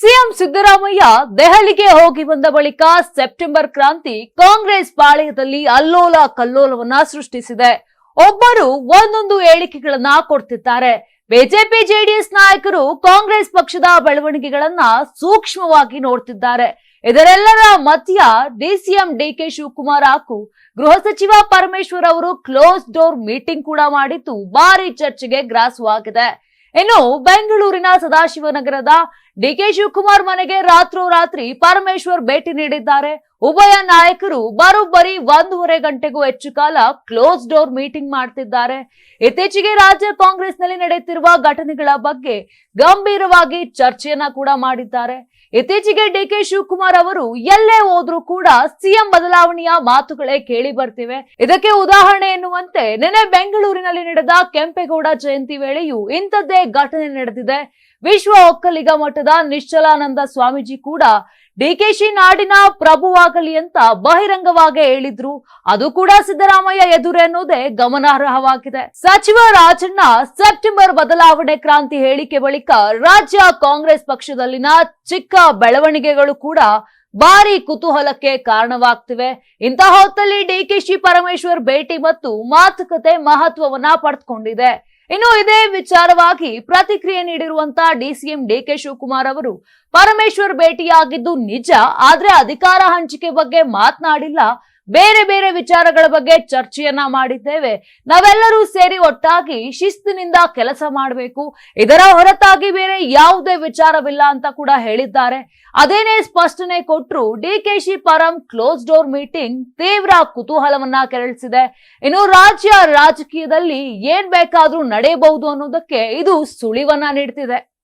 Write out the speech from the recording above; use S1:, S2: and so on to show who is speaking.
S1: CM Siddaramaiah ದೆಹಲಿಗೆ ಹೋಗಿ ಬಂದ ಬಳಿಕ ಸೆಪ್ಟೆಂಬರ್ ಕ್ರಾಂತಿ ಕಾಂಗ್ರೆಸ್ ಪಾಳೆಯದಲ್ಲಿ ಅಲ್ಲೋಲ ಕಲ್ಲೋಲವನ್ನ ಸೃಷ್ಟಿಸಿದೆ. ಒಬ್ಬರು ಒಂದೊಂದು ಹೇಳಿಕೆಗಳನ್ನ ಕೊಡ್ತಿದ್ದಾರೆ. ಬಿಜೆಪಿ, ಜೆಡಿಎಸ್ ನಾಯಕರು ಕಾಂಗ್ರೆಸ್ ಪಕ್ಷದ ಬೆಳವಣಿಗೆಗಳನ್ನ ಸೂಕ್ಷ್ಮವಾಗಿ ನೋಡ್ತಿದ್ದಾರೆ. ಇದರೆಲ್ಲರ ಮಧ್ಯ ಡಿಸಿಎಂ ಡಿಕೆ ಶಿವಕುಮಾರ್ ಹಾಗೂ ಗೃಹ ಸಚಿವ ಪರಮೇಶ್ವರ್ ಅವರು ಕ್ಲೋಸ್ ಡೋರ್ ಮೀಟಿಂಗ್ ಕೂಡ ಮಾಡಿದ್ದು ಭಾರಿ ಚರ್ಚೆಗೆ ಗ್ರಾಸವಾಗಿದೆ. ಇನ್ನು ಬೆಂಗಳೂರಿನ ಸದಾಶಿವನಗರದ ಡಿಕೆ ಶಿವಕುಮಾರ್ ಮನೆಗೆ ರಾತ್ರೋರಾತ್ರಿ ಪರಮೇಶ್ವರ್ ಭೇಟಿ ನೀಡಿದ್ದಾರೆ. ಉಭಯ ನಾಯಕರು ಬರೋಬ್ಬರಿ ಒಂದೂವರೆ ಗಂಟೆಗೂ ಹೆಚ್ಚು ಕಾಲ ಕ್ಲೋಸ್ ಡೋರ್ ಮೀಟಿಂಗ್ ಮಾಡ್ತಿದ್ದಾರೆ. ಇತ್ತೀಚೆಗೆ ರಾಜ್ಯ ಕಾಂಗ್ರೆಸ್ನಲ್ಲಿ ನಡೆಯುತ್ತಿರುವ ಘಟನೆಗಳ ಬಗ್ಗೆ ಗಂಭೀರವಾಗಿ ಚರ್ಚೆಯನ್ನ ಕೂಡ ಮಾಡಿದ್ದಾರೆ. ಇತ್ತೀಚೆಗೆ ಡಿಕೆ ಶಿವಕುಮಾರ್ ಅವರು ಎಲ್ಲೇ ಹೋದ್ರೂ ಕೂಡ ಸಿಎಂ ಬದಲಾವಣೆಯ ಮಾತುಗಳೇ ಕೇಳಿ ಬರ್ತಿವೆ. ಇದಕ್ಕೆ ಉದಾಹರಣೆ ಎನ್ನುವಂತೆ ನಿನ್ನೆ ಬೆಂಗಳೂರಿನಲ್ಲಿ ನಡೆದ ಕೆಂಪೇಗೌಡ ಜಯಂತಿ ವೇಳೆಯೂ ಇಂಥದ್ದೇ ಘಟನೆ ನಡೆದಿದೆ. ವಿಶ್ವ ಒಕ್ಕಲಿಗ ಮಠದ ನಿಶ್ಚಲಾನಂದ ಸ್ವಾಮೀಜಿ ಕೂಡ ಡಿಕೆಶಿ ನಾಡಿನ ಪ್ರಭುವಾಗಲಿ ಅಂತ ಬಹಿರಂಗವಾಗಿ ಹೇಳಿದ್ರು. ಅದು ಕೂಡ ಸಿದ್ದರಾಮಯ್ಯ ಎದುರೆನ್ನುವುದೇ ಗಮನಾರ್ಹವಾಗಿದೆ. ಸಚಿವ ರಾಜಣ್ಣ ಸೆಪ್ಟೆಂಬರ್ ಬದಲಾವಣೆ ಕ್ರಾಂತಿ ಹೇಳಿಕೆ ಬಳಿಕ ರಾಜ್ಯ ಕಾಂಗ್ರೆಸ್ ಪಕ್ಷದಲ್ಲಿನ ಚಿಕ್ಕ ಬೆಳವಣಿಗೆಗಳು ಕೂಡ ಭಾರಿ ಕುತೂಹಲಕ್ಕೆ ಕಾರಣವಾಗ್ತಿವೆ. ಇಂತಹ ಹೊತ್ತಲ್ಲಿ ಡಿಕೆಶಿ ಪರಮೇಶ್ವರ್ ಭೇಟಿ ಮತ್ತು ಮಾತುಕತೆ ಮಹತ್ವವನ್ನ ಪಡೆದುಕೊಂಡಿದೆ. ಇನ್ನು ಇದೇ ವಿಚಾರವಾಗಿ ಪ್ರತಿಕ್ರಿಯೆ ನೀಡಿರುವಂತಹ ಡಿಸಿಎಂ ಡಿಕೆ ಶಿವಕುಮಾರ್ ಅವರು, ಪರಮೇಶ್ವರ್ ಭೇಟಿಯಾಗಿದ್ದು ನಿಜ, ಆದ್ರೆ ಅಧಿಕಾರ ಹಂಚಿಕೆ ಬಗ್ಗೆ ಮಾತನಾಡಿಲ್ಲ. ಬೇರೆ ಬೇರೆ ವಿಚಾರಗಳ ಬಗ್ಗೆ ಚರ್ಚೆಯನ್ನ ಮಾಡಿದ್ದೇವೆ. ನಾವೆಲ್ಲರೂ ಸೇರಿ ಒಟ್ಟಾಗಿ ಶಿಸ್ತಿನಿಂದ ಕೆಲಸ ಮಾಡಬೇಕು. ಇದರ ಹೊರತಾಗಿ ಬೇರೆ ಯಾವುದೇ ವಿಚಾರವಿಲ್ಲ ಅಂತ ಕೂಡ ಹೇಳಿದ್ದಾರೆ. ಅದೇನೇ ಸ್ಪಷ್ಟನೆ ಕೊಟ್ರು DKShi Param close door meeting ತೀವ್ರ ಕುತೂಹಲವನ್ನ ಕೆರಳಿಸಿದೆ. ಇನ್ನು ರಾಜ್ಯ ರಾಜಕೀಯದಲ್ಲಿ ಏನ್ ಬೇಕಾದ್ರೂ ನಡೆಯಬಹುದು ಅನ್ನೋದಕ್ಕೆ ಇದು ಸುಳಿವನ್ನ ನೀಡ್ತಿದೆ.